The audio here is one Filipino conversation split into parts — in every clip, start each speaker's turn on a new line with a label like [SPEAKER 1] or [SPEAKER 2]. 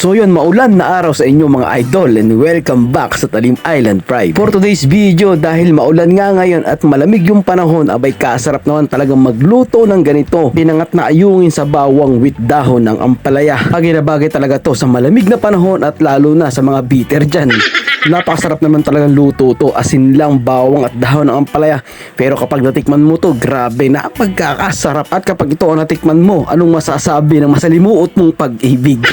[SPEAKER 1] So yun, maulan na araw sa inyo mga idol and welcome back sa Talim Island Pride. For today's video, dahil maulan nga ngayon at malamig yung panahon, abay kasarap naman talagang magluto ng ganito. Pinangat na ayungin sa bawang with dahon ng ampalaya. Bagay na talaga to sa malamig na panahon at lalo na sa mga bitter dyan. Napakasarap naman talagang luto to, asin lang, bawang at dahon ng ampalaya. Pero kapag natikman mo to, grabe, napagkakasarap. At kapag ito ang natikman mo, anong masasabi ng masalimuot mong pag-ibig?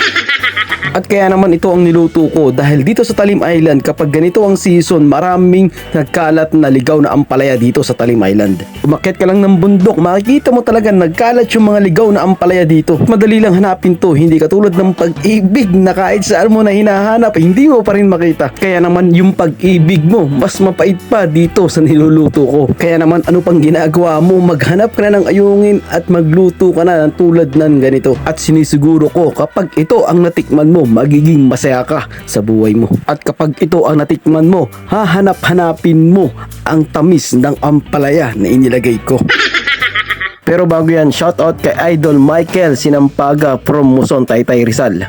[SPEAKER 1] At kaya naman ito ang niluto ko dahil dito sa Talim Island kapag ganito ang season maraming nagkalat na ligaw na ampalaya dito sa Talim Island. Umakyat ka lang ng bundok makikita mo talaga nagkalat yung mga ligaw na ampalaya dito. Madali lang hanapin to hindi katulad ng pag-ibig na kahit saan mo na hinahanap hindi mo pa rin makita. Kaya naman yung pag-ibig mo mas mapait pa dito sa niluluto ko. Kaya naman ano pang ginagawa mo maghanap ka na ng ayungin at magluto ka na ng tulad ng ganito. At sinisiguro ko kapag ito ang natikman mo magiging masaya ka sa buhay mo. At kapag ito ang natikman mo, hahanap-hanapin mo ang tamis ng ampalaya na inilagay ko. Pero bago yan, shoutout kay Idol Michael Sinampaga from Muson, Taytay Rizal.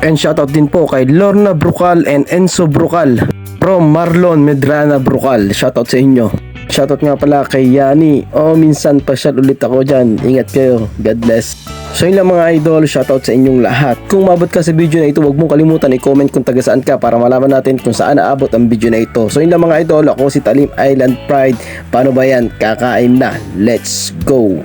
[SPEAKER 1] And shoutout din po kay Lorna Brucal and Enzo Brucal from Marlon Medrana Brucal. Shoutout sa inyo. Shoutout nga pala kay Yani. O minsan pa siya ulit ako dyan. Ingat kayo. God bless. So yun lang mga idol, shoutout sa inyong lahat. Kung mabot ka sa video na ito, huwag mong kalimutan i-comment kung taga saan ka para malaman natin kung saan naabot ang video na ito. So yun lang mga idol, ako si Talim Island Pride. Paano ba yan? Kakain na. Let's go!